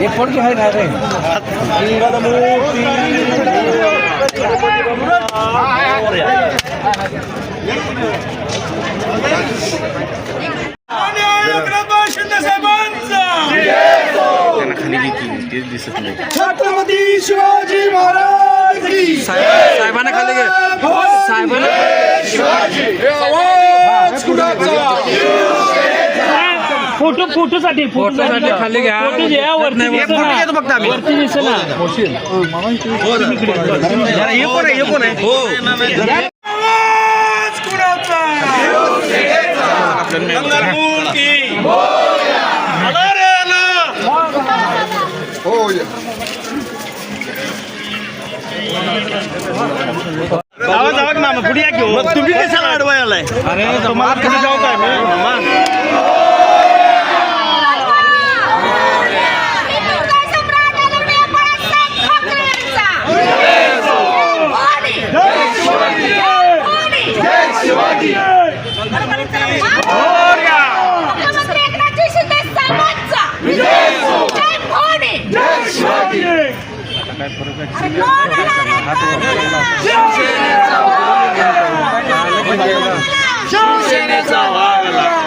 Report কি হয় না রে ছত্রপতি শিবা फ़ोटो फ़ोटो साठी फोटोसाठी खाली घ्या. फ़ोटो घ्या वरती नाही, दिसेना. फ़ोटो घेतो फक्त आम्ही. वरती दिसेना. आवाज़ कुणाचा मंगलमूल की आला रे आला आवाज़ आवाज़ मामा पुढे या घेऊ मग तुम्ही कशाला अडवाय आलाय? अरे तुम्हाला कसं जाऊ काय? मी मामा. হাতে